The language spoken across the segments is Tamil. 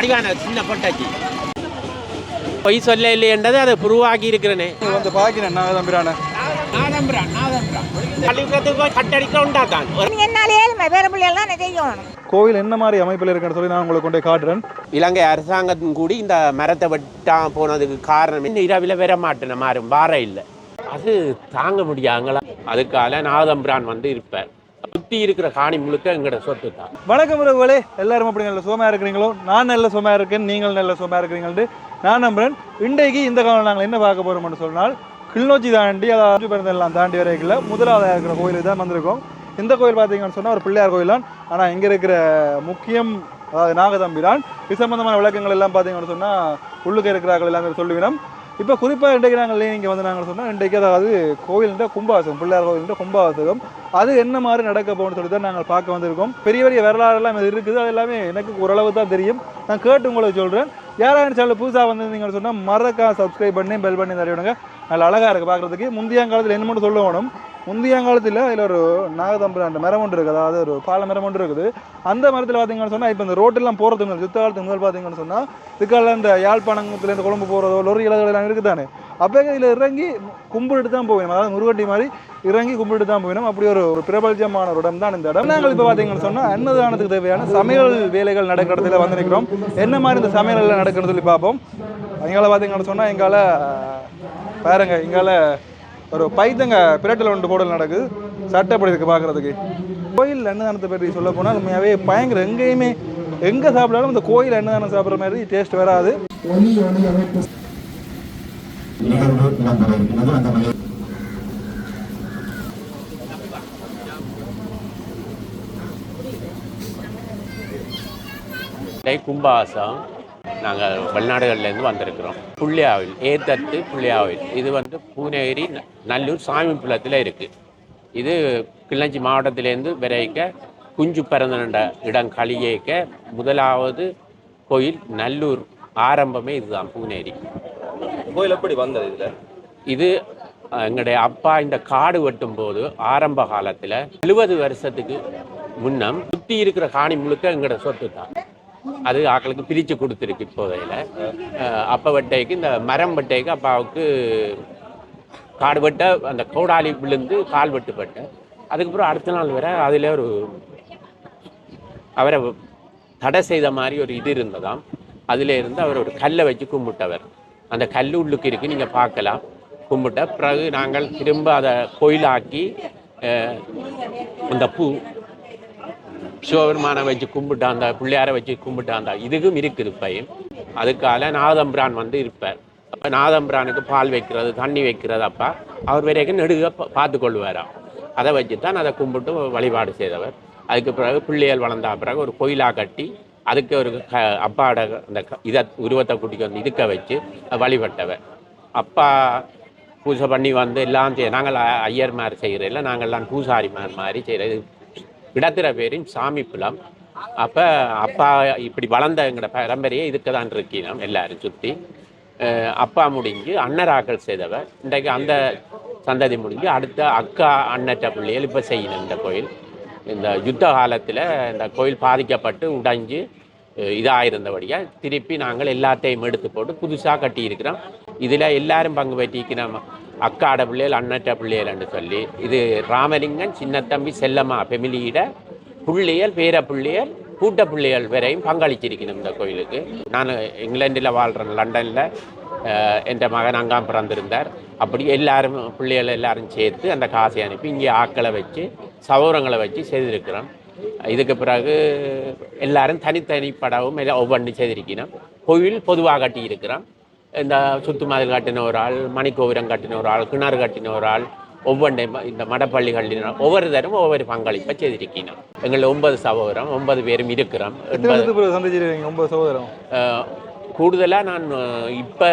அடிவான சின்ன பொட்டாச்சி பொய் சொல்ல இல்லையன்றது அதை புருவாக்கி இருக்கிறனே. வந்து பார்க்கிறேன் நான் தம்பிரான நாதம்பிரான் நாதம்பிரான் பள்ளிக்கூடத்துக்கு போய் கட்டடிக்க உண்டாதான் என்னாலே வேற பிள்ளைகள் தான் செய்யணும்? கோவில் என்ன மாதிரி அமைப்பில் இருக்குன்னு சொல்லி நான் உங்களுக்கு கொண்டு காட்டுறேன். இலங்கை அரசாங்கத்தின் கூடி இந்த மரத்தை வெட்டா போனதுக்கு காரணம் இன்னும் இரவில் வர மாட்டேன் மாறும் வார இல்லை. அது தாங்க முடியாங்களா? அதுக்கால நாதம்பிரான் வந்து இருப்பார். சுற்றி இருக்கிற காணி முழுக்க எங்களோட சொத்து தான். வணக்கம் உறவுகளே எல்லாரும் அப்படி நல்ல சுகமா இருக்கிறீங்களோ? நான் நல்ல சுகமா இருக்கேன் நீங்கள் நல்ல சுகமா இருக்கிறீங்கள்ட்டு நான் நம்புறேன். இன்றைக்கு இந்த காலம் நாங்கள் என்ன பார்க்க போகிறோம்னு சொன்னால் கிளிநொச்சி தாண்டி அதாவது பிறந்தெல்லாம் தாண்டி வரைக்குள்ள முதலாவதாக இருக்கிற கோயிலுக்கு தான் வந்திருக்கோம். இந்த கோயில் பார்த்தீங்கன்னு சொன்னால் ஒரு பிள்ளையார் கோயில் தான். ஆனால் இங்கே இருக்கிற முக்கியம் அதாவது நாகதம்பிரான் இது சம்பந்தமான விளக்கங்கள் எல்லாம் பார்த்தீங்கன்னு சொன்னால் உள்ளுக்க இருக்கிறார்கள் எல்லாமே சொல்லுவினோம் இப்போ குறிப்பாக இன்றைக்கு நாங்கள் நீங்கள் வந்து நாங்கள் சொன்னால் இன்றைக்கு அதாவது கோவில்ன்ற கும்பாசம் பிள்ளையார் கோவில்ன்ற கும்பாசகம் அது என்ன மாதிரி நடக்க போகணும்னு சொல்லி தான் நாங்கள் பார்க்க வந்திருக்கோம். பெரிய பெரிய வரலாறுலாம் இது இருக்குது. அது எல்லாமே எனக்கு ஓரளவு தான் தெரியும். நான் கேட்டு உங்களுக்கு சொல்கிறேன் யாராவது சேனல் புதுசாக வந்திருந்தீங்கன்னு சொன்னால் மறக்கா சப்ஸ்கிரைப் பண்ணி பெல் பண்ணி தரையிடுங்க நல்லா அழகாக இருக்குது பார்க்குறதுக்கு. முந்தைய காலத்தில் என்ன மட்டும் சொல்ல வேணும்? முந்தைய காலத்தில் அதில் ஒரு நாகதம்பரம் மரம் ஒன்று இருக்குது. அதாவது ஒரு பால மரம் ஒன்று இருக்குது. அந்த மரத்தில் பார்த்தீங்கன்னு சொன்னால் இப்போ இந்த ரோட்டெல்லாம் போகிறது முதல் யுத்த காலத்துக்கு முதல் பார்த்தீங்கன்னு சொன்னால் இதுக்கால இந்த யாழ்ப்பாணத்துலேருந்து குழம்பு போகிறதோ லொரி இலகுகள் எல்லாம் இருக்குதானே? அப்போ இதில் இறங்கி கும்பிட்டு தான் போகணும் அதாவது முருகட்டி மாதிரி இறங்கி கும்பிட்டு தான் போயிடும் அப்படி ஒரு ஒரு பிரபலஜமான ஒரு இடம் தான் இந்த இடம். நாங்கள் இப்போ பார்த்தீங்கன்னு சொன்னால் அன்னதானத்துக்கு தேவையான சமையல் வேலைகள் நடக்கிற இடத்துல வந்திருக்கிறோம். என்ன மாதிரி இந்த சமையல் நடக்கிறது சொல்லி பார்ப்போம். எங்களை பார்த்தீங்கன்னு சொன்னால் எங்களால் பாருங்க எங்களால் ஒரு பைத்தங்க பிரட்டில் ஒன்று போடல் நடக்குது. சட்டப்படி இருக்கு பார்க்குறதுக்கு. கோயில் அன்னதானத்தை பற்றி சொல்ல போனால் உண்மையாகவே பயங்கர எங்கேயுமே எங்கே சாப்பிட்டாலும் இந்த கோயில் அன்னதானம் சாப்பிட்ற மாதிரி டேஸ்ட் வராது. கும்பாசம். நாங்கள் வெளிநாடுகள்லேருந்து வந்திருக்கிறோம். புள்ளியாவில் ஏத்தத்து புள்ளியாவில். இது வந்து பூனேரி நல்லூர் சாமிப்புலத்தில் இருக்குது இது கிள்ளஞ்சி மாவட்டத்திலேருந்து விரைக்க குஞ்சு பிறந்த இடம் களியேக்க முதலாவது கோயில் நல்லூர். ஆரம்பமே இதுதான் பூனேரி. கோயில் எப்படி வந்தது இதுல? இது எங்களுடைய அப்பா இந்த காடு வெட்டும் போது ஆரம்ப காலத்தில் எழுபது வருஷத்துக்கு முன்னம் சுற்றி இருக்கிற காணி முழுக்க எங்களோட சொத்து தான் அது ஆக்களுக்கு பிரித்து கொடுத்துருக்கு இப்போதையில். அப்போ வெட்டைக்கு இந்த மரம் வெட்டைக்கு அப்பாவுக்கு காடு வெட்ட அந்த கோடாலி விழுந்து கால் வெட்டுப்பட்டு அதுக்கப்புறம் அடுத்த நாள் வரை அதில் ஒரு அவரை தடை செய்த மாதிரி ஒரு இது இருந்ததாம். அதில் இருந்து அவர் ஒரு கல்லை வச்சு கும்பிட்டவர். அந்த கல் உள்ளுக்கு இருக்கு நீங்கள் பார்க்கலாம். கும்பிட்ட பிறகு நாங்கள் திரும்ப அதை கோயிலாக்கி அந்த பூ சிவபெருமானை வச்சு கும்பிட்டு பிள்ளையாரை வச்சு கும்பிட்டாந்தா இதுக்கும் இருக்குது பையன் அதுக்கால நாதம்பிரான் வந்து இருப்பார். அப்போ நாதம்பிரானுக்கு பால் வைக்கிறது தண்ணி வைக்கிறது அப்பா அவர் வரைக்கும் நெடுக பார்த்து கொள்வாராம் அதை வச்சு தான் அதை கும்பிட்டு வழிபாடு செய்தவர். அதுக்கு பிறகு பிள்ளைகள் வளர்ந்த பிறகு ஒரு கோயிலாக கட்டி அதுக்கு ஒரு க அப்பாவோட அந்த க- இதை உருவத்தை கூட்டிக்கு வந்து இதுக்க வச்சு வழிபட்டவர். அப்பா பூஜை பண்ணி வந்து எல்லாம் செய்ய நாங்கள் மாதிரி ஐயர்மார் செய்கிறதில்ல நாங்கள்லாம் மாதிரி மாதிரி செய்கிறது இடத்திர பேரின் சாமி புலம். அப்போ அப்பா இப்படி வளர்ந்த எங்களோட பரம்பரையே இதுக்கு தான் இருக்கிறோம் எல்லாரும் சுற்றி அப்பா முடிஞ்சு அன்னராக்கள் செய்தவர். இன்றைக்கு அந்த சந்ததி முடிஞ்சு அடுத்த அக்கா அண்ணற்ற பிள்ளைகள் இப்போ செய்யணும் இந்த கோயில். இந்த யுத்த காலத்தில் இந்த கோயில் பாதிக்கப்பட்டு உடைஞ்சு இதாக இருந்தபடியாக திருப்பி நாங்கள் எல்லாத்தையும் எடுத்து போட்டு புதுசாக கட்டியிருக்கிறோம். இதில் எல்லாரும் பங்கு பெற்றிருக்கிறோம் அக்காட பிள்ளைகள் அண்ணற்ற பிள்ளைகள்னு சொல்லி இது ராமலிங்கன் சின்னத்தம்பி செல்லம்மா ஃபெமிலியிட பிள்ளைகள் பேர பிள்ளைகள் கூட்ட பிள்ளைகள் வரையும் பங்களிச்சிருக்கணும் இந்த கோயிலுக்கு. நான் இங்கிலாண்டில் வாழ்கிறேன் லண்டனில் என் மகன் அங்காம் பிறந்திருந்தார். அப்படி எல்லாரும் பிள்ளைகள் எல்லாரும் சேர்த்து அந்த காசை அனுப்பி இங்கே ஆக்களை வச்சு சௌரங்களை வச்சு செய்திருக்கிறோம். இதுக்கு பிறகு எல்லாரும் தனித்தனி படவும் எல்லாம் ஒவ்வொன்று செய்திருக்கணும் கோயில் பொதுவாக கட்டி இருக்கிறோம் இந்த சுத்து மதில் கட்டின ஒரு ஆள் மணிக்கோபுரம் கட்டின ஒரு ஆள் கிணறு கட்டின ஒரு ஆள் ஒவ்வொன்றையும் இந்த மடப்பள்ளிகளின் ஒவ்வொரு தரும் ஒவ்வொரு பங்களிப்பை செய்திருக்கணும் எங்கள் ஒன்பது சகோதரம் ஒன்பது பேரும் இருக்கிறோம். ஒன்பது சகோதரம்? கூடுதலாக நான் இப்போ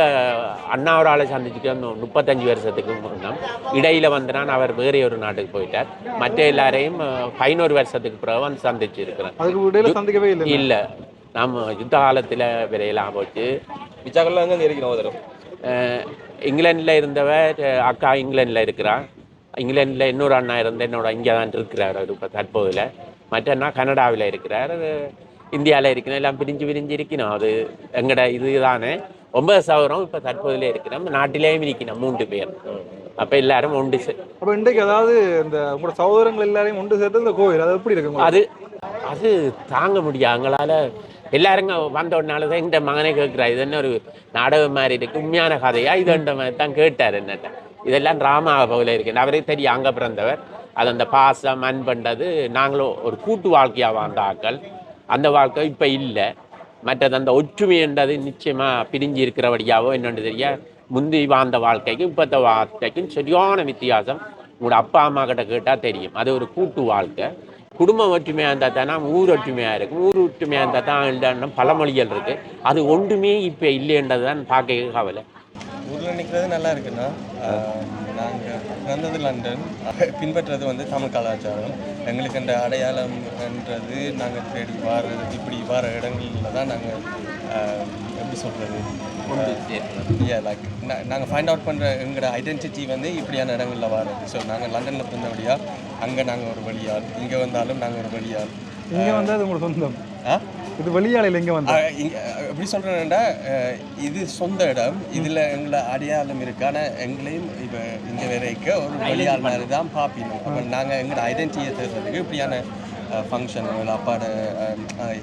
அண்ணாவரால் சந்திச்சுட்டு முப்பத்தஞ்சு வருஷத்துக்கு முன்னம். இடையில் வந்து நான் அவர் வேறே ஒரு நாட்டுக்கு போயிட்டார். மற்ற எல்லாரையும் பதினோரு வருஷத்துக்கு பிறகு வந்து சந்திச்சு இருக்கிறேன் அதுக்கு இடையில சந்திக்கவே இல்லை இல்லை. நம்ம யுத்த காலத்தில் விரையெல்லாம் போச்சு. பிச்சாக்கள்லாம் எங்க இருக்கிறோம் இங்கிலாந்துல இருந்தவர் அஹ், அக்கா இங்கிலாந்துல இருக்கிறான் இங்கிலாந்துல இன்னொரு அண்ணா இருந்த என்னோட இங்கே தான் இருக்கிறார் அவர் இப்போ தற்போதில். மற்ற அண்ணா கனடாவில் இருக்கிறார் இந்தியாவில் இருக்கணும் எல்லாம் பிரிஞ்சு பிரிஞ்சு இருக்கணும். அது எங்கட இதுதானே. ஒன்பது சவரம் இப்போ தற்போதுல இருக்கிறோம் நாட்டிலேயும் இருக்கணும் மூன்று பேர். அப்போ எல்லாரும் ஒன்று சே- அப்ப இன்றைக்கு அதாவது இந்த உங்களோட சகோதரங்கள் எல்லாரையும் ஒன்று சேர்த்து இந்த கோயில் அது எப்படி இருக்கு? அது அது தாங்க முடியும் அவங்களால எல்லாருங்க வந்த உடனால தான் இந்த மகனே கேட்குறா இது என்ன ஒரு நாடகம் மாதிரி இருக்கு உண்மையான கதையா? இதுன்ற மாதிரி தான் கேட்டார் என்னட்ட. இதெல்லாம் ராமா போல இருக்குது அவரே தெரியும் அங்கே பிறந்தவர். அது அந்த பாசம் அன்பண்டது நாங்களும் ஒரு கூட்டு வாழ்க்கையாக வாழ்ந்த ஆக்கள் அந்த வாழ்க்கை இப்போ இல்லை. மற்றது அந்த ஒற்றுமைன்றது நிச்சயமாக பிரிஞ்சு இருக்கிறபடியாவோ என்னென்னு தெரிய? முந்தி வாழ்ந்த வாழ்க்கைக்கும் இப்போத்த வாழ்க்கைக்கும் சரியான வித்தியாசம். உங்களோட அப்பா அம்மா கிட்ட கேட்டால் தெரியும். அது ஒரு கூட்டு வாழ்க்கை. குடும்பம் ஒற்றுமையாக இருந்தால் தானே ஊர் ஒற்றுமையாக இருக்கும் ஊர் ஒற்றுமையாக இருந்தால் தான் இல்லைன்னா பழமொழிகள் இருக்குது அது ஒன்றுமே இப்போ இல்லைன்றது தான் பார்க்க கவலை. ஊரில் நிற்கிறது நல்லா இருக்குண்ணா. நாங்கள் பிறந்தது லண்டன். பின்பற்றுறது வந்து தமிழ் கலாச்சாரம். எங்களுக்கு அந்த அடையாளம்ன்றது நாங்கள் தேடி வார இப்படி வர இடங்களில் தான் நாங்கள் எப்படி சொல்கிறது லைக் நாங்கள் ஃபைண்ட் அவுட் பண்ணுற எங்களோட ஐடென்டிட்டி வந்து இப்படியான இடங்களில் வர்றது. ஸோ நாங்கள் லண்டனில் பிறந்தபடியாக அங்கே நாங்கள் ஒரு வழியால் இங்கே வந்தாலும் நாங்கள் ஒரு வழியால் இங்க வந்து அது உங்களுக்கு சொந்தம். ஆ? இது வெளியாளையில் இங்க வந்து இங்க எப்படி சொல்கிறேன்னா இது சொந்த இடம். இதில் எங்களை அடையாளம் இருக்கு ஆனால் எங்களையும் இப்போ இங்கே வரைக்கும் ஒரு வெளியாள் மாதிரி தான் பார்ப்பினோம் அப்போ நாங்கள் எங்களோட ஐடென்டிட்டியை தேடுறதுக்கு இப்படியான ஃபங்க்ஷன் அப்பாட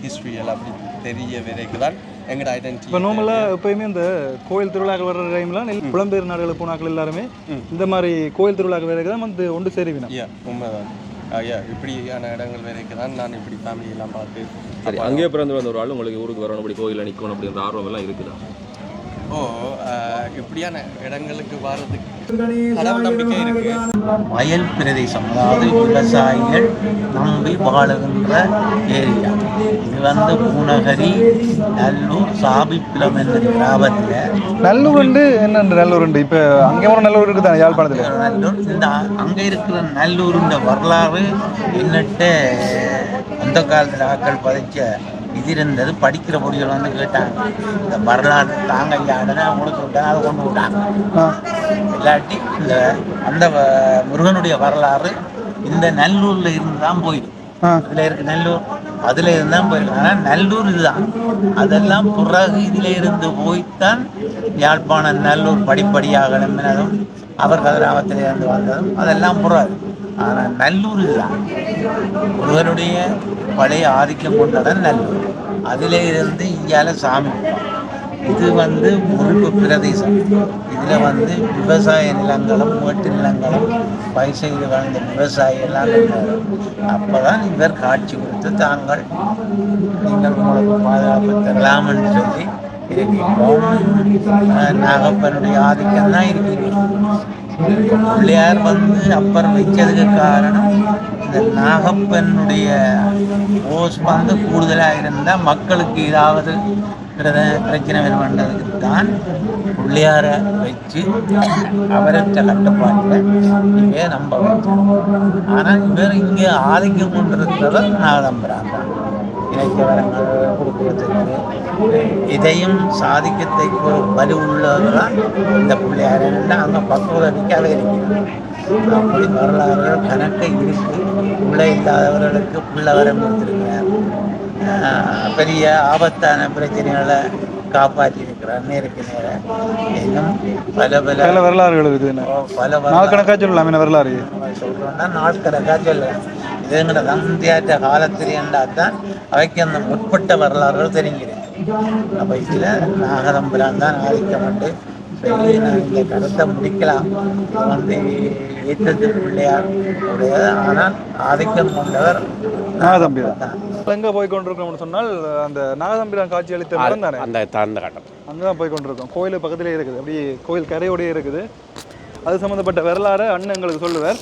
ஹிஸ்ட்ரி எல்லாம் அப்படி தெரிய வரைக்கும் தான் எங்களோட ஐடென்டிட்டி இப்போ நார்மலாக எப்பயுமே இந்த கோயில் திருவிழாக்கள் வர்ற டைம்லாம் புலம்பெயர் நாடுகளுக்கு போனாக்கள் எல்லாருமே இந்த மாதிரி கோயில் திருவிழாக்கள் வேறு தான் வந்து ஒன்று சேருவினா உண்மைதான். இப்படியான இடங்கள் வரைக்கும் தான் நான் இப்படி எல்லாம் பார்த்து சரி அங்கேயே பிறந்து வந்த ஒரு ஆள் உங்களுக்கு ஊருக்கு வரணும் அப்படி கோயிலில் நிற்கணும் அப்படின்ற ஆர்வம் எல்லாம் இருக்குதா? அஹ் இப்படியான இடங்களுக்கு வர்றதுக்கு கடவுள் நம்பிக்கை இருக்கு. வயல் பிரதேசம் அதாவது விவசாயிகள் நம்பி வாழுகின்ற ஏரியா. இது வந்து பூநகரி நல்லூர் சாபிப்பிலம் என்ற கிராமத்தில். நல்லூர் உண்டு என்ன நல்லூர் உண்டு? இப்போ அங்கே ஒரு நல்லூர் இருக்குது தானே யாழ்ப்பாணத்தில் நல்லூர் இந்த அங்கே இருக்கிற நல்லூருன்ற வரலாறு என்னட்ட அந்த காலத்தில் ஆக்கள் பதிச்ச இது இருந்தது படிக்கிற பொடிகள் வந்து கேட்டாங்க. இந்த வரலாறு தாங்க ஐயாடனே அவங்களுக்கு விட்டாங்க அதை கொண்டு விட்டாங்க இல்லாட்டி இந்த அந்த முருகனுடைய வரலாறு இந்த நல்லூர்ல இருந்து தான் போயிடும். இதுல இருக்கு நல்லூர் அதுல இருந்து தான் போயிருக்கு ஆனா நல்லூர் இதுதான். அதெல்லாம் பிறகு இதுல இருந்து போய்த்தான் யாழ்ப்பாணம் நல்லூர் படிப்படியாக எழும்பினதும் அவர் கதிராமத்தில இருந்து வந்ததும் அதெல்லாம் பிறகு. ஆனால் நல்லூர் தான். முருகனுடைய பழைய ஆதிக்கம் கொண்டதான் நல்லூர். அதிலே இருந்து இங்கால சாமி. இது வந்து முழுப்பு பிரதேசம். இதில் வந்து விவசாய நிலங்களும் வீட்டு நிலங்களும் பைசையில் வாழ்ந்த விவசாயி எல்லாம் அப்போ தான் இவர் காட்சி கொடுத்து தாங்கள் நீங்கள் உங்களுக்கு பாதுகாப்பு தரலாம்னு சொல்லி இருக்கு நாகப்பனுடைய ஆதிக்கம் தான் இருக்கிறது பிள்ளையார் வந்து அப்பர் வச்சதுக்கு காரணம் இந்த நாகப்பனுடைய ஓஸ் வந்து கூடுதலாக இருந்தால் மக்களுக்கு ஏதாவது பிரச்சனை வருமானதுக்கு தான் பிள்ளையாரை வச்சு அவரற்ற கட்டுப்பாட்டில் இங்கே நம்ப வைக்கணும் ஆனால் இவர் இங்கே ஆதிக்கம் கொண்டிருக்கிறவர் நாகதம்பரான் தான் இணைக்கவரங்கள் கொடுக்கறதுக்கு இதையும் சாதிக்கத்தைக்கு ஒரு வலு உள்ளதுதான் இந்த பிள்ளையார் அங்கே பக்குவதற்கு அவதரிக்கிறார் அப்படி வரலாறுகள் கணக்கு இருக்கு பிள்ளை இல்லாதவர்களுக்கு பிள்ளை வரம் கொடுத்திருக்கிறார். பெரிய ஆபத்தான பிரச்சனைகளை காப்பாற்றி இருக்கிறார். நேருக்கு நேர இன்னும் பல பல பல வரலாறுகள் இருக்குது. பல நாள் கணக்காக சொல்லலாம் என்ன வரலாறு? சொல்கிறோம்னா நாள் கணக்காக சொல்லலாம். இதுங்கிற தந்தியாற்ற காலத்தில் தான் அவைக்கு அந்த முற்பட்ட வரலாறுகள் தெரிஞ்சிருக்கு அப்போ இதில் நாகதம்பரான் தான் ஆதிக்கமட்டு சரி நான் இந்த கருத்தை முடிக்கலாம். வந்து ஏற்றத்து பிள்ளையார் உடையது ஆனால் ஆதிக்கம் கொண்டவர் நாகதம்பிரான். தான். எங்கே போய் கொண்டிருக்கோம்னு சொன்னால் அந்த நாகதம்பிரான் காட்சி அளித்த இடம் தானே? அந்த தாழ்ந்த கட்டம். அங்கே தான் போய் கொண்டிருக்கோம். கோயில் பக்கத்திலே இருக்குது. அப்படி கோயில் கரையோடயே இருக்குது. அது சம்மந்தப்பட்ட வரலாறு அண்ணன் எங்களுக்கு சொல்லுவார்.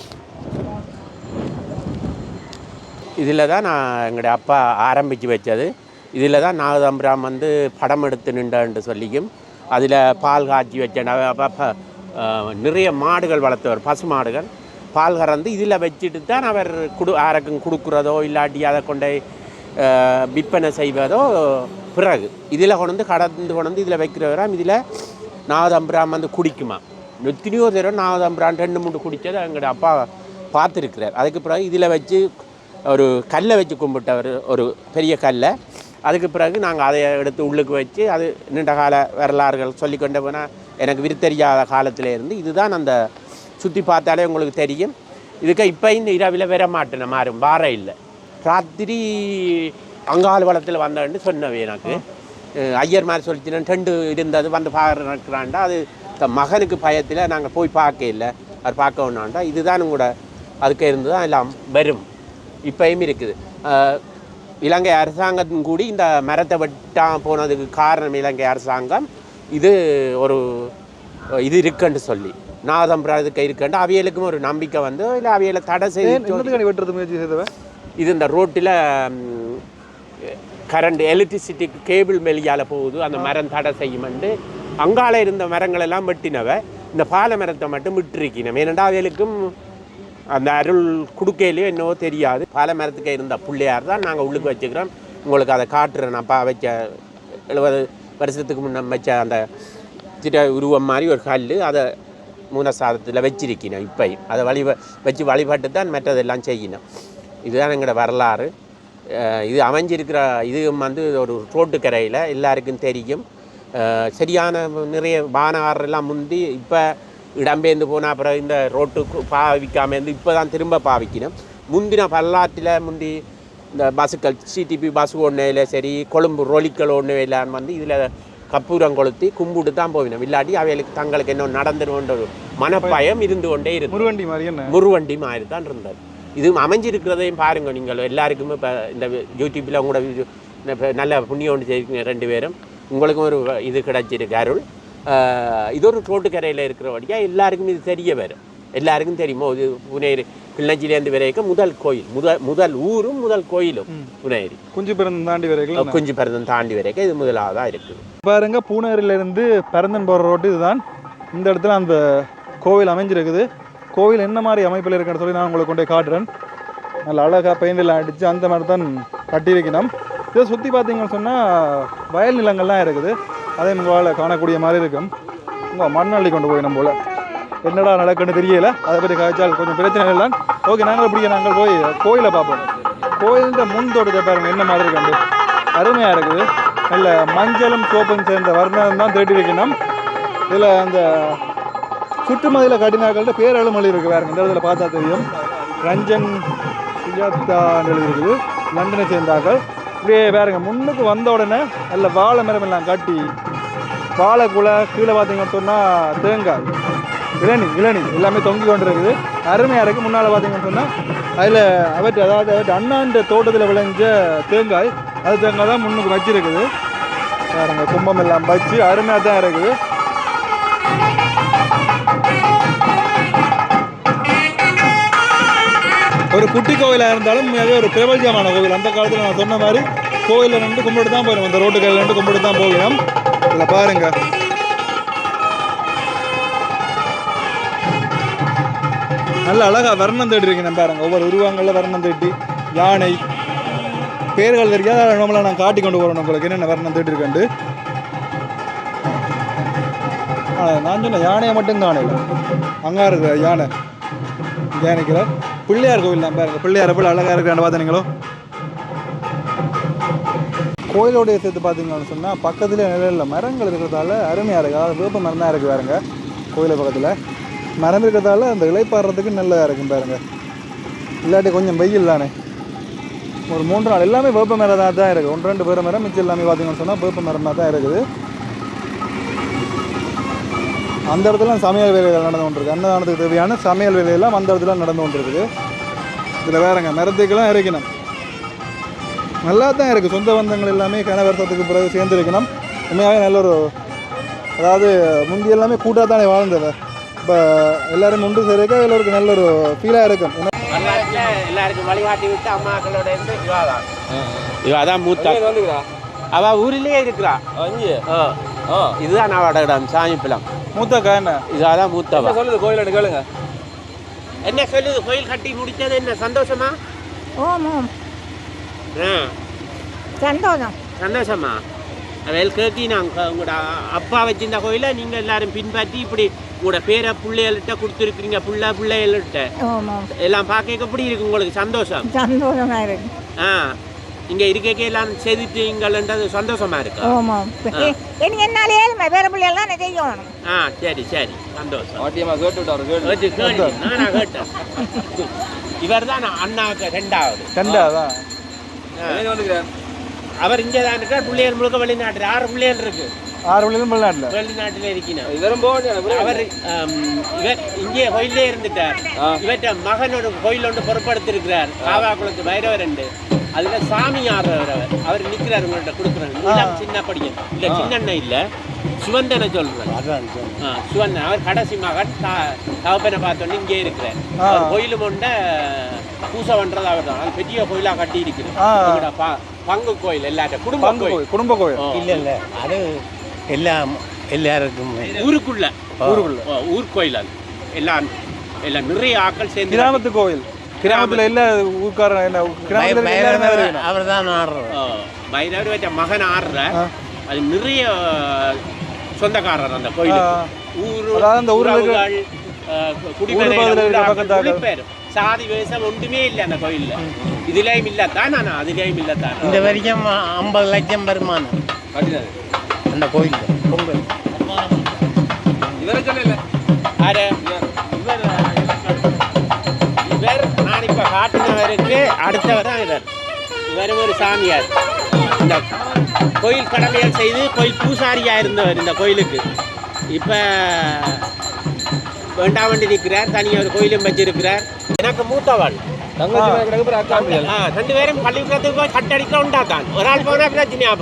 இதில் தான் நான் எங்களுடைய அப்பா ஆரம்பித்து வச்சது. இதில் தான் நாகதம்பிராம் வந்து படம் எடுத்து நின்றன்று சொல்லியும் அதில் பால் காய்ச்சி வச்ச நிறைய மாடுகள் வளர்த்தவர் பசு மாடுகள். பால் கறந்து இதில் வச்சுட்டு தான் அவர் குடு யாருக்கும் கொடுக்குறதோ இல்லாட்டி அதை கொண்டு போய், விற்பனை செய்வதோ பிறகு. இதில் கொண்டு வந்து கடந்து கொண்டு வந்து இதில் வைக்கிறவராம் இதில் நாகதம்பிராம் வந்து குடிக்குமா. எத்தனையோ தடவை நாகதம்பிரான் ரெண்டு மூணு குடித்ததை எங்களுடைய அப்பா பார்த்துருக்கிறார். அதுக்கு பிறகு இதில் வச்சு ஒரு கல்லை வச்சு கும்பிட்டவர் ஒரு பெரிய கல்லை. அதுக்கு பிறகு நாங்கள் அதை எடுத்து உள்ளுக்கு வச்சு அது நீண்ட கால வரலாறுகள் சொல்லிக்கொண்டே போனால் எனக்கு விருத்தெரியாத காலத்தில் இருந்து இதுதான் அந்த சுற்றி பார்த்தாலே உங்களுக்கு தெரியும். இதுக்கு இப்போ இந்த இரவில் வர மாட்டேன் மாறும் வார இல்லை. ராத்திரி அங்கால வளத்தில் வந்தேன்னு சொன்னவே எனக்கு. ஐயர் மாதிரி சொல்லிச்சுன்னு ரெண்டு இருந்தது வந்து பார்க்குறான்டா அது மகனுக்கு பயத்தில் நாங்கள் போய் பார்க்க இல்லை. அது பார்க்க ஒன்றாண்டா இதுதான் கூட அதுக்கு இருந்து தான் எல்லாம் வரும். இப்பயும் இருக்குது. இலங்கை அரசாங்கம் கூடி இந்த மரத்தை வெட்டா போனதுக்கு காரணம் இலங்கை அரசாங்கம். இது ஒரு இது இருக்குன்னு சொல்லி. நாதம்பரத்துக்கு இருக்குன்னு. அவியலுக்கும் ஒரு நம்பிக்கை வந்து இல்லை அவியலை தடை செய்து வெட்டுறது முயற்சி செய்தவன்? இது இந்த ரோட்டில் கரண்ட் எலக்ட்ரிசிட்டி கேபிள் மெலியால் போகுது. அந்த மரம் தடை செய்யுமெண்டு. அங்கால இருந்த மரங்கள் எல்லாம் வெட்டினவ. இந்த பாலை மரத்தை மட்டும் விட்டுருக்கணும் ஏனெண்டா அவைகளுக்கும் அந்த அருள் குடுக்கையிலையோ என்னவோ தெரியாது. பல மரத்துக்கு இருந்த பிள்ளையார் தான் நாங்கள் உள்ளுக்கு வச்சுக்கிறோம். உங்களுக்கு அதை காட்டுறேன். நான் வச்ச எழுபது வருஷத்துக்கு முன்ன வச்ச அந்த சிட்ட உருவம் மாதிரி ஒரு கல் அதை மூலசாதத்தில் வச்சிருக்கணும் இப்பையும் அதை வழி வச்சு வழிபட்டு தான் மற்றதெல்லாம் செய்யணும். இதுதான் எங்களோட வரலாறு. இது அமைஞ்சிருக்கிற இது வந்து ஒரு ரோட்டுக்கரையில் எல்லாருக்கும் தெரியும். சரியான நிறைய வானகாரெல்லாம் முந்தி இப்போ இடம்பெயர்ந்து போன அப்புறம் இந்த ரோட்டுக்கு பாவிக்காமல் இருந்து இப்போ தான் திரும்ப பாவிக்கணும். முந்தின வரலாற்றில் முந்தி இந்த பஸ்ஸுக்கள் சிடிபி பஸ் ஒன்றையில் சரி கொழும்பு ரோலிக்கள் ஒன்றுலாம் வந்து இதில் கற்பூரம் கொளுத்தி கும்பிட்டு தான் போவினோம். இல்லாட்டி அவைகளுக்கு தங்களுக்கு என்ன நடந்துருவோன்ற ஒரு மனப்பயம் இருந்து கொண்டே இருக்கு முருகண்டி மாதிரி முருவண்டி மாதிரி தான் இருந்தது. இது அமைஞ்சிருக்கிறதையும் பாருங்க நீங்கள். எல்லாருக்குமே இப்போ இந்த யூடியூப்பில் உங்களோட நல்ல புண்ணியம் ஒன்று செய்திருக்கீங்க ரெண்டு பேரும். உங்களுக்கும் ஒரு இது கிடைச்சிருக்கு அருள். இது ஒரு ரோட்டுக்கரையில் இருக்கிறபடியா எல்லாருக்கும் இது தெரிய வரும் எல்லாருக்கும் தெரியுமோ இது புனேரி கிள்ளஞ்சிலேருந்து வரைக்கும் முதல் கோயில் முதல் முதல் ஊரும் முதல் கோயிலும் புனேரி குஞ்சு பிறந்து தாண்டி வரைக்கும் குஞ்சு பரதம் தாண்டி வரைக்கும் இது முதலாவதாக இருக்குது பாருங்க பூனேரியில இருந்து பரந்தன் போகிற ரோட்டு இதுதான் இந்த இடத்துல அந்த கோவில் அமைஞ்சிருக்குது கோவில் என்ன மாதிரி அமைப்பில் இருக்குன்னு சொல்லி நான் உங்களுக்கு கொண்டு காட்டுறேன் நல்ல அழகாக பெயிண்ட் எல்லாம் அடித்து அந்த மாதிரி தான் கட்டியிருக்கணும் இதை சுற்றி பார்த்தீங்கன்னு சொன்னால் வயல் நிலங்கள்லாம் இருக்குது அதே உங்களால் காணக்கூடிய மாதிரி இருக்கும். உங்கள் மண்ணள்ளி கொண்டு போய் நம்ம என்னடா நடக்குன்னு தெரியல. அதை பற்றி காய்ச்சால் கொஞ்சம் பிரச்சனை இல்லை. ஓகே நாங்கள் இப்படியே நாங்கள் போய் கோயிலை பார்ப்போம். கோயிலிൻ്റെ முன் தோட்டத்தை பாருங்கள் என்ன மாதிரி கண்டு. அருமையாக இருக்குது. நல்ல மஞ்சளும் சோப்பும் சேர்ந்த வர்ணம் தான் தேடி வைக்கணும். இதில் அந்த சுற்றுமதியில் கட்டினாக்கள்கிட்ட பேரழும் மொழி இருக்குது வேறு இந்த இடத்துல பார்த்தா தெரியும். ரஞ்சன் சுஜாதான்னு இருக்குது. லண்டனை சேர்ந்தாக்கள் அப்படியே பாருங்க முன்னுக்கு வந்த உடனே நல்ல வாழை மரம் எல்லாம் கட்டி வாழைக்குலை கீழே பார்த்தீங்கன்னு சொன்னால் தேங்காய். இளநி இளநி எல்லாமே தொங்கி கொண்டு இருக்குது அருமையாக இருக்குது முன்னால் பார்த்தீங்கன்னு சொன்னால் அதில் அவற்றை அதாவது அவற்றை அண்ணாண்ட தோட்டத்தில் விளைஞ்ச தேங்காய் அது தேங்காய் தான் முன்னுக்கு வச்சிருக்குது. பாருங்க கும்பம் எல்லாம் வச்சு அருமையாக தான் இருக்குது. ஒரு குட்டி கோவிலாக இருந்தாலும் மிகவே ஒரு பிரபல்யமான கோவில். அந்த காலத்தில் நான் சொன்ன மாதிரி கோவிலில் நின்று கும்பிட்டு தான் போயிடும் இந்த ரோட்டுகளில் நின்று கும்பிட்டு தான் போகணும். இல்லை பாருங்க. நல்ல அழகாக வர்ணம் தேடிருக்கீங்க பாருங்க. ஒவ்வொரு உருவங்களில் வர்ணம் தேட்டி யானை. பேர்கள் தெரியாத நம்மளை நான் காட்டி கொண்டு போகிறோம் உங்களுக்கு. என்னென்ன வர்ணம் தேடிருக்கேன்ட்டு ஆ, நான் சொன்ன யானையை மட்டும் காணல. அங்கே இருக்கு யானை. யானைக்கிறார் பிள்ளையார் கோவில் தான் பாருங்க. பிள்ளையார் எவ்வளோ அழகாக இருக்கான்னு பார்த்தீங்களோ? கோயிலோடைய சேர்த்து பார்த்தீங்கன்னு சொன்னால் பக்கத்துலேயே நிழலில் மரங்கள் இருக்கிறதால அருமையாக இருக்குது அதாவது வேப்ப மரம் தான் இருக்குது பாருங்க கோயிலை பக்கத்தில். மரம் இருக்கிறதால அந்த இலைப்பாடுறதுக்கு நல்லதாக இருக்கும் பாருங்க. இல்லாட்டி கொஞ்சம் வெயில் தானே. ஒரு மூன்று நாள் எல்லாமே வேப்ப மரம் தான் தான் இருக்குது ஒன்று ரெண்டு பேர் மரம் மிச்சம் எல்லாமே பார்த்தீங்கன்னு சொன்னால் வேப்ப மரமாக தான் இருக்குது. அந்த இடத்துல சமையல் வேலைகள் நடந்து கொண்டிருக்கு. அன்னதானத்துக்கு தேவையான சமையல் வேலையெல்லாம் அந்த இடத்துல நடந்து கொண்டிருக்குது. இதில் வேறங்க மரத்துக்கெல்லாம் இறக்கணும். நல்லா தான் இருக்குது சொந்த பந்தங்கள் எல்லாமே கன வருஷத்துக்கு பிறகு சேர்ந்து இருக்கணும் உண்மையாகவே நல்ல ஒரு அதாவது முந்தி எல்லாமே கூட்டாக தானே வாழ்ந்தது. இப்போ எல்லாரும் ஒன்று சேர்க்க எல்லோருக்கும் நல்ல ஒரு ஃபீலாக இருக்கும். எல்லாருக்கும் வழிகாட்டி விட்டு அம்மாக்களோட இருந்து இவாதான் இவாதான் மூத்த. வந்துக்கிறா? அவ ஊரிலேயே இருக்கிறா. இதுதான் அவட இடம் சாமிப்பிலம் மூத்தக்கா என்ன மூத்தவா? என்ன சொல்லுது கோயில் கேளுங்க. என்ன சொல்லுது? கோயில் கட்டி முடிச்சது என்ன சந்தோஷமா? ஓம் ஓம் ஆ. சந்தோஷம். சந்தோஷமா? அவள் கேட்கினாங்க உங்களோட அப்பா வச்சிருந்த கோயிலை நீங்கள் எல்லாரும் பின்பற்றி இப்படி உங்களோட பேரை பிள்ளைகள்கிட்ட கொடுத்துருக்குறீங்க பிள்ளை பிள்ளைகள்கிட்ட. எல்லாம் பார்க்க எப்படி இருக்கு உங்களுக்கு? சந்தோஷம்? சந்தோஷமா இருக்கு. ஆ. இங்க இருக்க எல்லாம் செய்துட்டீங்கன்றது சந்தோஷமா இருக்கா? ஆமாம் இனி என்னால் ஏழுமை வேற பிள்ளைகள் தான் செய்யணும்? ஆ சரி சரி. சந்தோஷம். பாட்டியம்மா கேட்டு விட்டாரு கேட்டு. நானா கேட்டேன். இவர் தான் அண்ணாக்கு ரெண்டாவது? வந்துக்கிறார் அவர் இங்கே தான் இருக்கார் பிள்ளைகள் முழுக்க வெளிநாட்டு ஆறு பிள்ளைகள் இருக்கு. ஆறு பிள்ளைகளும் வெளிநாட்டில் வெளிநாட்டில் இருக்கணும். இவரும் அவர் இவர் இங்கே கோயிலே இருந்துட்டார். இவற்ற மகன் ஒரு கோயில் ஒன்று பொறுப்படுத்திருக்கிறார் காவாக்குளத்து பைரவர் உண்டு அதுல சாமி ஆடுறவர் அவர். அவர் நிற்கிறார் உங்கள்கிட்ட கொடுக்குறாரு நீலாம் சின்ன படிக்கன் இல்ல சின்ன இல்ல. சுவந்தனை சொல்றேன் சுவந்தன். அவர் கடைசி மகன். தகப்பனை பார்த்தோன்னே இங்கே இருக்கிறார். கோயிலும் கொண்ட பூசை பண்றது அவர் தான் அது பெரிய கோயிலா கட்டி இருக்குது பங்கு கோயில் எல்லாட்ட குடும்ப கோயில் கோயில். குடும்ப கோயில். இல்ல இல்ல. அது எல்லாம் எல்லாருக்கும். ஊருக்குள்ள. ஊருக்குள்ள. ஊர் கோயில் அது. எல்லாம் எல்லாம் நிறைய ஆட்கள் சேர்ந்து கிராமத்து கோயில். கிராமத்துல எல்லா ஊர்க்காரன் என்ன கிராமத்துல. அவர் தான் ஆடுறார் பைரவர் வச்ச மகன் ஆடுற. அது நிறைய சொந்தக்காரர் அந்த கோயிலுக்கு. ஆ. ஊரு அந்த ஊர்ல இருக்க- உறவுகள், ஆ, குடிமனை ஊர் பகுதியில இருக்க உள்ளாக்கள், பக்கத்தாக்கள். குடிப்பேர். சாதி வேஷம் ஒன்றுமே இல்லை அந்த கோயில்ல. இதுலயும் இல்லத்தான் ஆனா அதுலயும் இல்லத்தான் இந்த வரைக்கும் ஐம்பது லட்சம் வருமானம் அந்த கோயில் பொங்கல். இவரை? இவர் இவர் நான் இப்ப காட்டினவருக்கு அடுத்தவர் தான் இவர். இவரும் ஒரு சாமியார். இந்த கோயில் கடமைகள் செய்து கோயில் பூசாரியா இருந்தவர் இந்த கோயிலுக்கு. இப்ப வேண்டாம் வேண்டி நிற்கிறார் தனியாக ஒரு கோயிலும் வச்சிருக்கிறார். எனக்கு மூத்தவள். தங்கச்சி மேல கிடக்கு அப்புறம் அக்கா பிள்ளைகள். ஆ, ரெண்டு பேரும் பள்ளிக்கூடத்துக்கு போய் கட்டடிக்க உண்டாத்தான் ஒரு ஆள் போனா பிரச்சனையா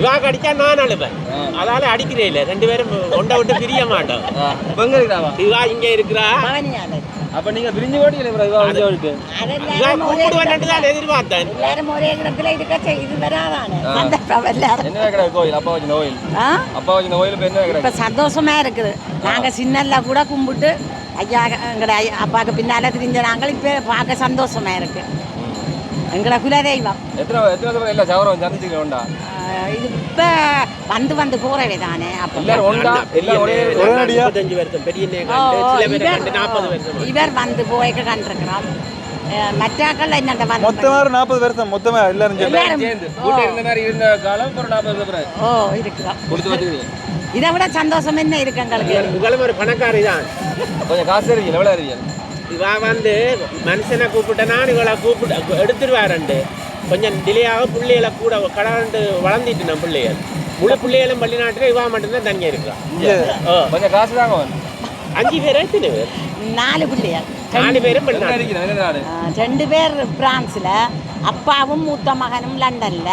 எனக்கு அடிச்ச நான் அழுவேன். அதால அடிக்கிறே இல்லை. ரெண்டு பேரும் ஒண்டை விட்டு பிரிய மாட்டோம். எங்க இருக்கிறாவா இவா இங்க இருக்கிறா. அப்ப நீங்க பிரிஞ்சு ஓட்டிக்கல இவரை இவா வந்து அவருக்கு இவா கூப்பிடுவேன் தான் எதிர்பார்த்தேன். எல்லாரும் ஒரே இடத்துல இருக்க இது வராதானே? சந்தர்ப்பம் எல்லாரும். என்ன கிடக்கு கோயில்? அப்பா வச்சின கோயில். ஆ? அப்பா வச்சின கோயில் இப்ப என்ன கிடக்கு இப்போ சந்தோஷமா இருக்குது. நாங்கள் சின்னல்ல கூட கும்பிட்டு ஐயா எங்கட அப்பாவுக்கு பின்னால திரிஞ்ச நாங்கள் இப்போ பார்க்க சந்தோஷமா இருக்கு. எங்கட குலதெய்வம் எத்தனை எத்தனை தடவை இல்ல சவரம் சந்திச்சுக்கோண்டா ஆஹ் இது இப்போ வந்து வந்து போறவே தானே அப்போ எல்லாரும் ஒண்டா எல்லாரும் ஒரே? முப்பத்தஞ்சு வருஷம் பெரிய ஓ, சில பேர் இவர் கண்டு நாற்பது வருஷம். இவர் வந்து போய்க்க கண்டிருக்கிறோம் அஹ் மற்றாக்கள் என்னண்ட வந்து மொத்தமா ஒரு நாற்பது வருஷம் மொத்தமா எல்லாரும் சேர்ந்து. வீட்டுல இருந்த மாதிரி இருந்த காலம் ஒரு நாற்பது வருஷம் ஓ இருக்கிறோம் கொடுத்து வந்துக்கிறீங்க இதை விட சந்தோஷம் என்ன இருக்கு எங்களுக்கு? ஒரு பணக்காரி தான். கொஞ்சம் காசு அறிவியல் எவ்வளவு அறிவியல். இவா வந்து மனுஷனை கூப்பிட்டனா இவளை கூப்பிட்டு எடுத்துருவாரண்டு. கொஞ்சம் டிலேயாக பிள்ளைகளை கூட கடந்து வளர்ந்துட்டு நம்ம பிள்ளைகள். முழு பிள்ளைகளும் பள்ளிநாட்டில் இவா மட்டும்தான் தனியாக இருக்கிறான் ஓ. கொஞ்சம் காசு தாங்க அஞ்சு பேர் எத்தனை பேர்? நாலு பிள்ளைகள். நாலு பேரும் ரெண்டு பேர் பிரான்ஸில் அப்பாவும் மூத்த மகனும் லண்டனில்.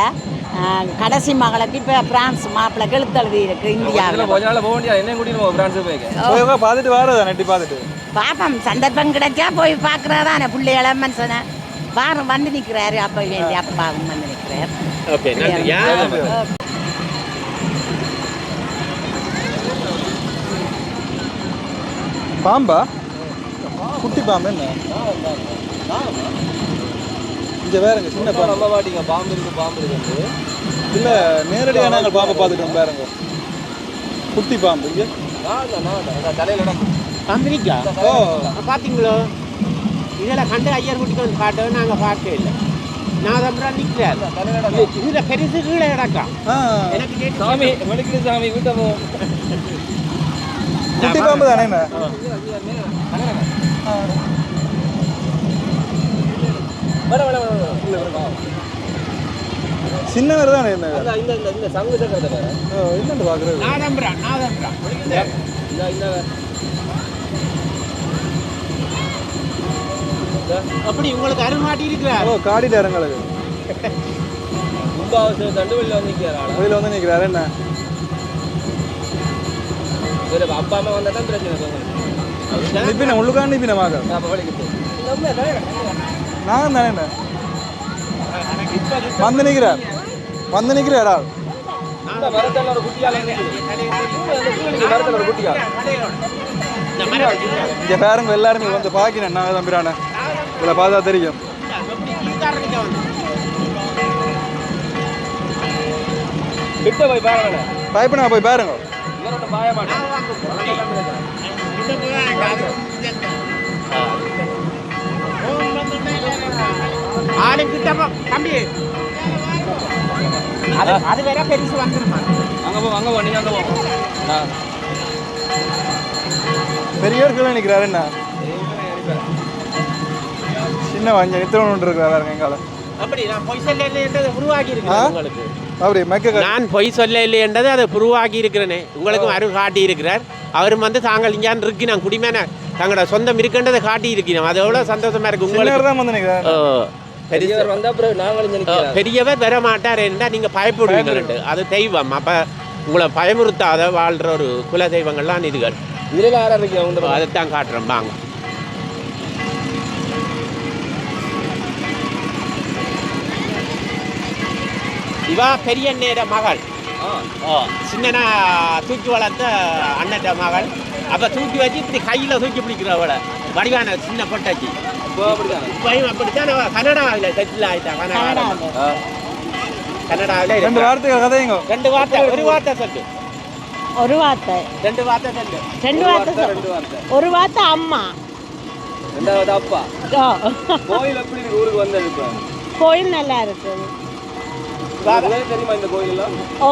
கடைசி மகளுக்கு இப்போ பிரான்ஸ் மாப்பிள்ளை கெழுத்தழுதி இருக்கு இந்தியாவில். கொஞ்ச நாள் போக வேண்டியது என்ன கூட்டிட்டு பிரான்ஸ் போய்க்க. போய் உட்காந்து பார்த்துட்டு வரதா நெட்டி பார்த்துட்டு. பாப்போம் சந்தர்ப்பம் கிடைச்சா போய் பார்க்குறதானே பிள்ளைகள மனுஷனை பாரு வந்து நிற்கிறாரு அப்பா வேண்டி அப்பாவும் வந்து நிற்கிறார் ஓகே. பாம்பா? குட்டி பாம்பு என்ன? இங்க வேறங்க சின்ன பாம்பு. நம்ம பாட்டிங்க பாம்பு இருக்கு பாம்பு இருக்கு இல்ல நேரடியாக நாங்கள் பாம்பை பார்த்துட்டோம் பாருங்க குட்டி பாம்பு இங்க? தலையில அமெரிக்கா ஓ. பார்த்தீங்களோ இதில் கண்டு ஐயர் வீட்டுக்கு வந்து காட்டவும் நாங்கள் பார்க்கவே இல்லை. நான் அப்புறம் இதில் பெருசு கீழே எனக்கு சாமி வெளுக்குது சாமி வீட்டை போ குட்டி பாம்பு தானே என்ன? ஆ. வர வர வர வர சின்னவர் தானே என்ன? இந்த இந்த இந்த சங்கு ஓ, என்னன்னு பாக்குறது? நான் நம்புறேன் நான் நம்புறேன் இந்த. இந்த. அப்படி உங்களுக்கு அருமாட்டி இருக்கிறார் ஓ காடிட்டு இறங்களுக்கு தண்டு வெளில வந்து நிற்கிறாரா கோயில வந்து நிற்கிறாரு என்ன? வேற அப்பா அம்மா வந்தா தான் பிரச்சனை நிப்பின உள்ளுக்கான் நிப்பின மகள் அப்போ வலிக்கு நான் தானே என்ன? வந்து நிற்கிறார் வந்து நிற்கிற இடம் இங்கே பேருங்க எல்லாருமே வந்து பார்க்கிறேன் நான் தம்பிரான. இதில் பார்த்தா தெரியும். பயப்படா போய் பாருங்க ஆடு கிட்ட தம்பி. அது அது வேற பெருசு வந்துருமா? அங்கே போ அங்கே போ நீங்கள் அங்கே போ. ஆ. பெரியவர் கீழே நிற்கிறாரு என்ன? சின்ன வஞ்சம் இத்தனை ஒன்று இருக்கிறா பாருங்க எங்கால அப்படி நான் பொய் சொல்ல இல்லைன்றது உருவாக்கி இருக்கிறேன் உங்களுக்கு. அப்படி மெக்க நான் பொய் சொல்ல இல்லைன்றது அதை உருவாக்கி இருக்கிறேனே. உங்களுக்கும் அருள் காட்டி இருக்கிறார். அவரும் வந்து தாங்கள் இங்கான் இருக்கு நான் குடிமேன. தங்களோட சொந்தம் இருக்குன்றதை காட்டி இருக்கிறோம் அது எவ்வளோ சந்தோஷமா இருக்கு உங்களுக்கு. தான் வந்து பெரியவர் வந்தால் அப்புறம் நாங்களும் பெரியவர் வர மாட்டார் என்றால் நீங்கள் பயப்படுவீங்கள்ட்டு அது தெய்வம். அப்போ உங்களை பயமுறுத்தாத வாழ்கிற ஒரு குல தெய்வங்கள்லாம் இதுகள். இதில் யாராக இருக்கீங்க அவங்க? அதைத்தான் காட்டுறோம். வாங்க. இவா பெரிய நேர மகள் சின்னனா தூக்கி வளர்த்த அண்ணட்ட மகள். அப்போ தூக்கி வச்சு இப்படி கையில் தூக்கி பிடிக்கிறவளை வடிவான சின்ன பொட்டாச்சி. அப்படித்தான்? கனடாவில் செட்டில் ஆயிட்டா கனடா கனடாவில் ரெண்டு வார்த்தைகள் கதையுங்க? ரெண்டு வார்த்தை ஒரு வார்த்தை. சொல்லு. ஒரு வார்த்தை. ரெண்டு வார்த்தை சொல்லு. ரெண்டு வார்த்தை. ரெண்டு வார்த்தை. ஒரு வார்த்தை அம்மா. ரெண்டாவது அப்பா. கோயில் எப்படி இருக்கு ஊருக்கு வந்தது கோயில் நல்லா இருக்குது. தெரியுமா இந்த கோயிலெல்லாம்? ஓ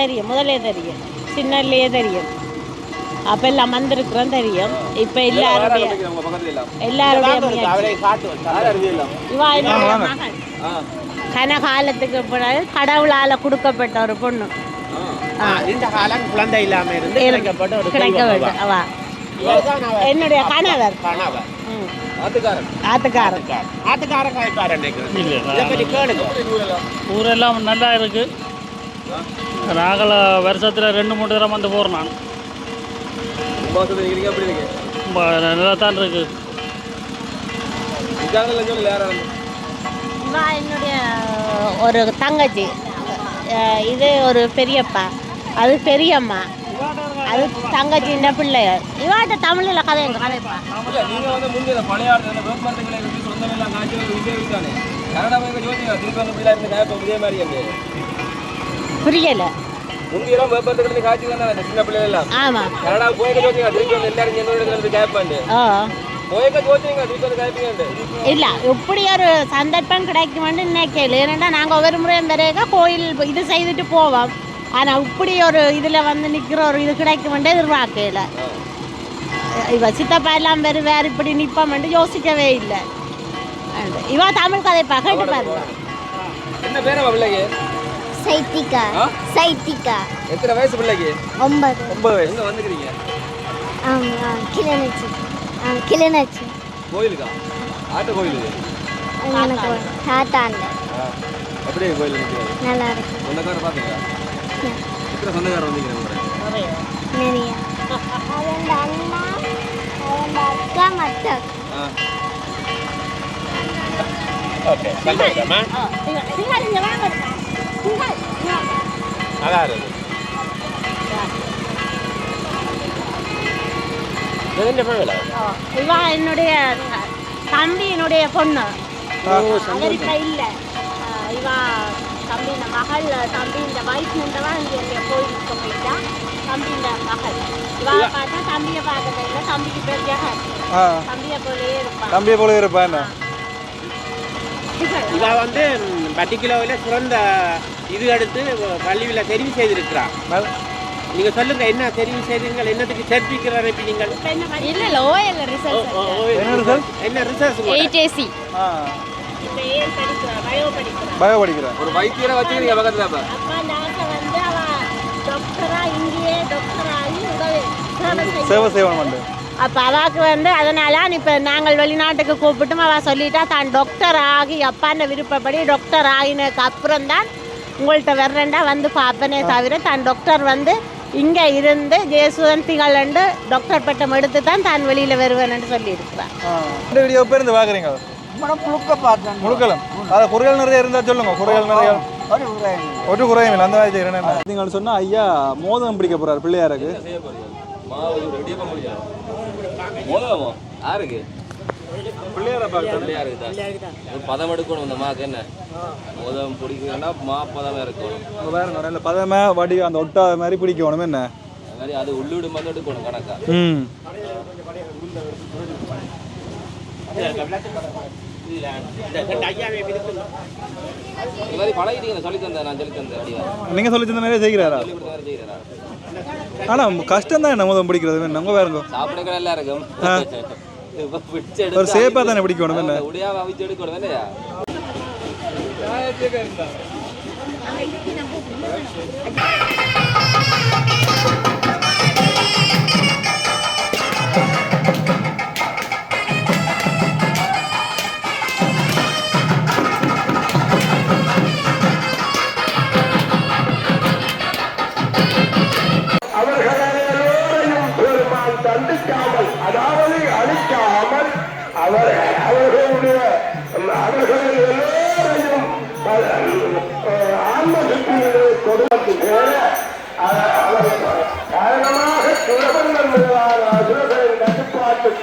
தெரியும். முதல்ல தெரியும். சின்னல்லையே தெரியும். அப்ப எல்லாம் வந்திருக்கிறோம் தெரியும். இப்ப எல்லாருடைய எல்லாருடைய பிறகு கடவுளால கொடுக்கப்பட்ட ஒரு பொண்ணு. குழந்தை இல்லாம இருந்து. என்னுடைய கணவர். ஊரெல்லாம் நல்லா இருக்கு. நாங்கள் வருஷத்தில் ரெண்டு மூணு தடவை வந்து போகிறோம் நான். இருக்கிறீங்க எப்படி இருக்கு. நல்லா தான் இருக்கு. இதாங்கல சொல்லி என்னுடைய ஒரு தங்கச்சி. இது ஒரு பெரியப்பா. அது பெரியம்மா. அது தங்கச்சின்ற பிள்ளைகள். இவாட்ட தமிழில் கதை எங்க கதைப்பா வந்து பழைய ஒரு இதே கனடா போய் திருப்பி இருந்து மாதிரி புரியல. முந்தியெல்லாம் காய்ச்சி தானே சின்ன பிள்ளைகள் எல்லாம் கனடா திருப்பி வந்து எல்லாரும் இல்லை இப்படி ஒரு சந்தர்ப்பம் கிடைக்குமென்னு நினைக்கல. ஏன்னா நாங்கள் ஒவ்வொரு முறையும் பிறகு கோயில் இது செய்துட்டு போவோம். ஆனால் இப்படி ஒரு இதில் வந்து நிற்கிற ஒரு இது கிடைக்குமென்று எதிர்பார்க்கல. இவ சித்தப்பா எல்லாம் வேறு வேறு இப்படி நிற்போம்னு யோசிக்கவே இல்லை. இவ தமிழ் கதைப்பா கேட்டு பாருங்க. என்ன பேரா பிள்ளைக்கு? சைத்திகா? சைத்திகா எத்தனை வயசு பிள்ளைக்கு ஒன்பது ஒன்பது வயசு எங்க வந்துக்கிறீங்க கிளிநொச்சி கிளிநொச்சி கோயிலுக்கா ஆட்ட கோயிலுக்கு எனக்கு தாத்தாண்ட எப்படி கோயில் நல்லா இருக்கு சொந்தக்காரர் பார்த்தீங்களா எத்தனை சொந்தக்காரர் வந்தீங்க நிறைய அண்ணா அக்கா ஆ ஓகே சந்தோஷமா பண்ணல இவா என்னுடைய த- தம்பியினுடைய பொண்ணு. இப்ப இல்லை. இவா தம்பியின் மகள் தம்பியின் வைஃப் முண்டவா இங்கே இங்கே கோயிலுக்கு போயிட்டா. தம்பியின் மகள். இவா பார்த்தா தம்பியை பார்க்கறது இல்லை. தம்பிக்கு பெரிய ஆ. தம்பியை போலயே இருப்பான் தம்பியை போல இருப்பா என்ன? இவ வந்து பர்டிகுலரில் சிறந்த இது எடுத்து பள்ளியில் தெரிவு செய்திருக்கிறார். நல்ல- நீங்க சொல்லுங்க என்ன தெரிவு செய்தீர்கள் என்னத்துக்கு சேர்ப்பிக்கிற நீங்கள்? இல்ல இல்ல ஓஎல் ஓ, ரிசல்ட் என்ன result? என்ன படிக்கிறா பயோ படிக்கிறா. பயோ படிக்கிறேன் ஒரு வைத்தியரை வச்சுக்கிறீங்க பக்கத்துல அப்ப. அப்பா வந்து அவ டாக்டரா இங்கேயே டாக்டர் ஆகி உதவி சேவை செய்வன் வந்து. அப்போ அவாக்கு வந்து அதனால இப்போ நாங்கள் வெளிநாட்டுக்கு கூப்பிட்டும் அவள் சொல்லிட்டா தான் டாக்டர் ஆகி அப்பான விருப்பப்படி டாக்டர் ஆகினதுக்கு அப்புறம் தான் உங்கள்கிட்ட வர்றேன்டா வந்து பார்ப்பனே தவிர தான் டாக்டர் வந்து இங்கே இருந்து ஜெயசுதன் திகழண்டு டாக்டர் பட்டம் எடுத்து தான் தான் வெளியில் வருவேன்னு சொல்லியிருக்கிறான் இந்த வீடியோ பேர் இருந்து பார்க்குறீங்க? முழுக்க பார்த்தேன் முழுக்கலாம். அது குறைகள் நிறைய இருந்தால் சொல்லுங்க குறைகள் நிறைய. ஒரு குறையும் இல்லை. அந்த மாதிரி செய்கிறேன் நீங்கள் சொன்னால் ஐயா மோதம் பிடிக்க போகிறார் பிள்ளையாருக்கு. யாருக்கு? பதம் எடுக்கணும் இந்த மாக்கு என்ன? மோதம் பிடிக்கிறேன்னா மா பதம் இருக்கணும் வேறு பதமே வடி அந்த ஒட்டாத மாதிரி பிடிக்கணும் என்ன? அது மாதிரி அது உள்ளீடு வந்து எடுக்கணும் கணக்கா? ம். நீங்க சொல்லி தந்த செய்கிறாரா? மாதிரி செய்கிறேன் ஆனா கஷ்டம் தான் நம்ம பிடிக்கிறது வேணும் நம்ம வேறுங்க சாப்பிடுக்கிற எல்லாம் இருக்கும். ஒரு சேஃபாக தானே பிடிக்கணும் என்ன உடையாம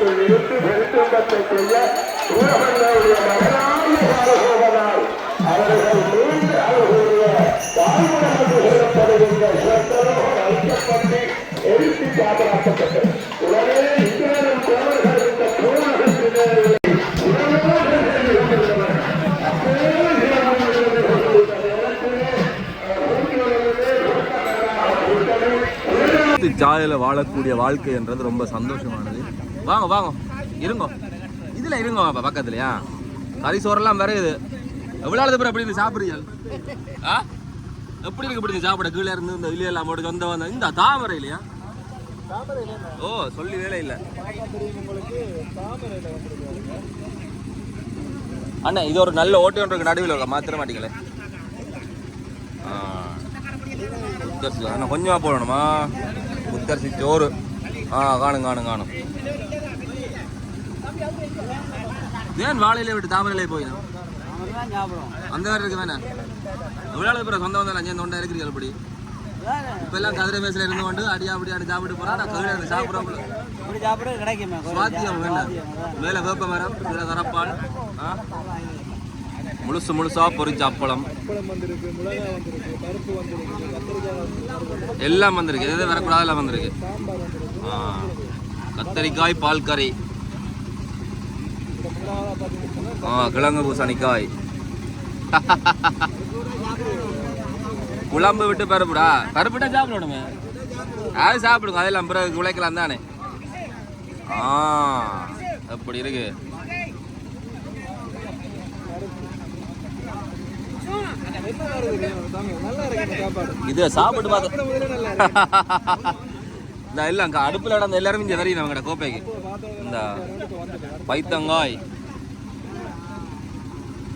கட்டுப்பாட்டுக்குள் இருந்து பெருத்துன்பத்தை செய்ய உலகங்களுடைய மகனாக அவர்கள் மீண்டு அவர்களுடைய வாழ்வுடன் சொல்லப்படுகின்ற எரித்து பாதுகாக்கப்பட்டது உடனே கோவர்கள் இந்த ஜாலியில் வாழக்கூடிய வாழ்க்கை என்றது ரொம்ப சந்தோஷமானது. வாங்க வாங்க. இருங்க. இதில் இருங்க அப்போ பக்கத்துலையா? கறி சோறெல்லாம் வேற இது எவ்வளோ நாள் அப்புறம் எப்படி இருந்து சாப்பிடுறீங்க? ஆ? எப்படி இருக்கு இப்படி சாப்பிட கீழே இருந்து இந்த இல்லையா எல்லாம் போட்டு வந்த வந்த இந்த தாமரை இல்லையா? ஓ சொல்லி வேலை இல்லை. அண்ணா இது ஒரு நல்ல ஓட்டி ஒன்று நடுவில் இருக்க? மாத்திர மாட்டீங்களே ஆ. அண்ணா கொஞ்சமாக போடணுமா? முத்தரிசி சோறு. ஆ காணும் காணும் காணும். ஏன் வாழையில விட்டு தாமரையிலே போயிடும் அந்த வேற இருக்கு வேணா எவ்வளோ பேர் சொந்த வந்தாலும் அஞ்சு தொண்டை இருக்கிறீர்கள் அப்படி. இப்ப எல்லாம் கதிரை மேசில இருந்து கொண்டு அடியா அப்படி அடி சாப்பிட்டு போறா நான் கவிழ சாப்பிட்றோம் இப்படி சாப்பிட சுவாத்தியம் வேண்டாம். மேல வேப்ப மரம் கீழே தரப்பால் ஆ? முழுசு முழுசா பொரிச்ச அப்பளம். எல்லாம் வந்திருக்கு. எது வரக்கூடாது எல்லாம் வந்திருக்கு. கத்தரிக்காய் பால் கறி ஆ கிழங்கு பூசணிக்காய். குழம்பு விட்டு பருப்புடா. பருப்புட்டா சாப்பிடணுமே. அது சாப்பிடுங்க? அதெல்லாம் பிறகு உழைக்கலாம் தானே. ஆ அப்படி இருக்கு? இது சாப்பிட்டு பார்த்து இந்த எல்லாம் அங்கே அடுப்பில் நடந்த எல்லாரும் இங்கே வரையும் நம்மகிட்ட கோப்பைக்கு. இந்த பைத்தங்காய்.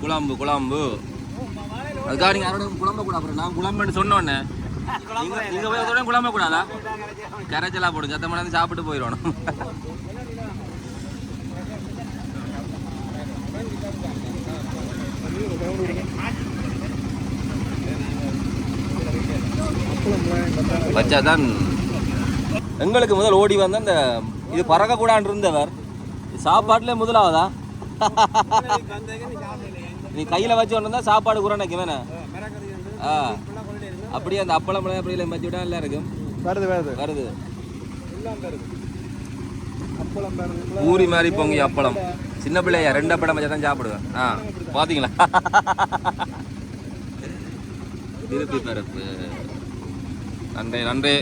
குழம்பு குழம்பு. அதுக்காக நீங்கள் யாரோட குழம்ப கூட அப்புறம் நான் குழம்புன்னு சொன்னோன்னே நீங்கள் போய் அதோட குழம்ப கூடாதா? கரைச்சலாக போடும் சத்தம் பண்ணி சாப்பிட்டு போயிடணும். வச்சாதான் எங்களுக்கு முதல் ஓடி வந்த அந்த இது பறக்கக்கூடான்னு இருந்தவர் சாப்பாட்டுல முதலாவதா? நீ கையில வச்சு தான் சாப்பாடு குறனைக்கு வேணா ஆ. அப்படியே அந்த அப்பளம் அப்படியே மத்தி விட எல்லாம் இருக்கும். வருது வருது. வருது. பூரி மாதிரி பொங்கி அப்பளம். சின்ன பிள்ளையா ரெண்டு அப்பளம் வச்சா தான் சாப்பிடுவேன். ஆ. பாத்தீங்களா? திருப்பி பருப்பு. நன்றி நன்றி.